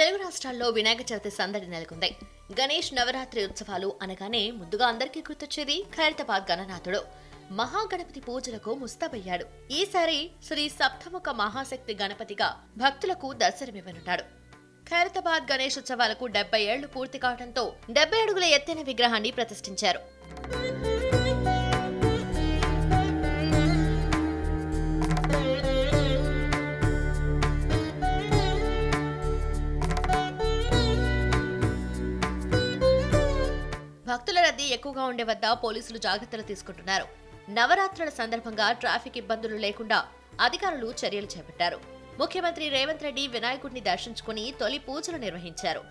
తెలుగు రాష్ట్రాల్లో వినాయక చవితి సందడి నెలకొంది. గణేష్ నవరాత్రి ఉత్సవాలు అనగానే ముందుగా అందరికీ గుర్తొచ్చేది ఖైరతాబాద్ గణనాథుడు. మహాగణపతి పూజలకు ముస్తాబయ్యాడు. ఈసారి శ్రీ సప్తముఖ మహాశక్తి గణపతిగా భక్తులకు దర్శనమివ్వనున్నాడు ఖైరతాబాద్ గణేష్ ఉత్సవాలకు డెబ్బై ఏళ్ళు పూర్తి కావడంతో డెబ్బై అడుగుల ఎత్తైన విగ్రహాన్ని ప్రతిష్ఠించారు. భక్తుల రద్దీ ఎక్కువగా ఉండే వద్ద పోలీసులు జాగ్రత్తలు తీసుకుంటున్నారు. నవరాత్రుల సందర్భంగా ట్రాఫిక్ ఇబ్బందులు లేకుండా అధికారులు చర్యలు చేపట్టారు. ముఖ్యమంత్రి రేవంత్ రెడ్డి వినాయకుడిని దర్శించుకుని తొలి పూజలు నిర్వహించారు.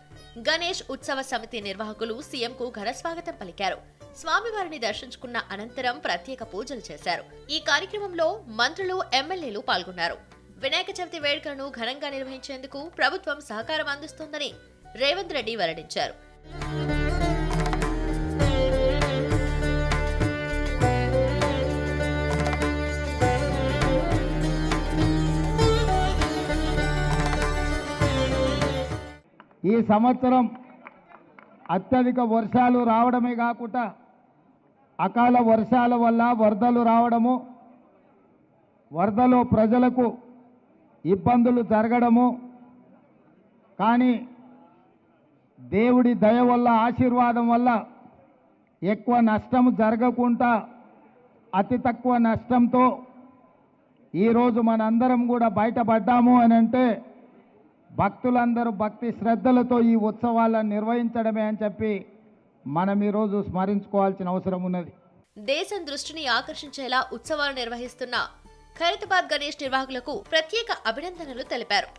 గణేష్ ఉత్సవ సమితి నిర్వాహకులు సీఎంకు ఘనస్వాగతం పలికారు. స్వామివారిని దర్శించుకున్న అనంతరం ప్రత్యేక పూజలు చేశారు. ఈ కార్యక్రమంలో మంత్రులు ఎమ్మెల్యేలు పాల్గొన్నారు. వినాయక చవితి వేడుకలను ఘనంగా నిర్వహించేందుకు ప్రభుత్వం సహకారం అందిస్తోందని రేవంత్ రెడ్డి వెల్లడించారు. ఈ సంవత్సరం అత్యధిక వర్షాలు రావడమే కాకుండా అకాల వర్షాల వల్ల వరదలు రావడము వరదలో ప్రజలకు ఇబ్బందులు జరగడము. కానీ దేవుడి దయ వల్ల ఆశీర్వాదం వల్ల ఎక్కువ నష్టం జరగకుండా అతి తక్కువ నష్టంతో ఈరోజు మనందరం కూడా బయటపడ్డాము అని అంటే భక్తులందరూ భక్తి శ్రద్ధలతో ఈ ఉత్సవాలను నిర్వహించడమే అని చెప్పి మనం ఈరోజు స్మరించుకోవాల్సిన అవసరం ఉన్నది. దేశం దృష్టిని ఆకర్షించేలా ఉత్సవాలు నిర్వహిస్తున్న ఖైరతాబాద్ గణేష్ నిర్వాహకులకు ప్రత్యేక అభినందనలు తెలిపారు.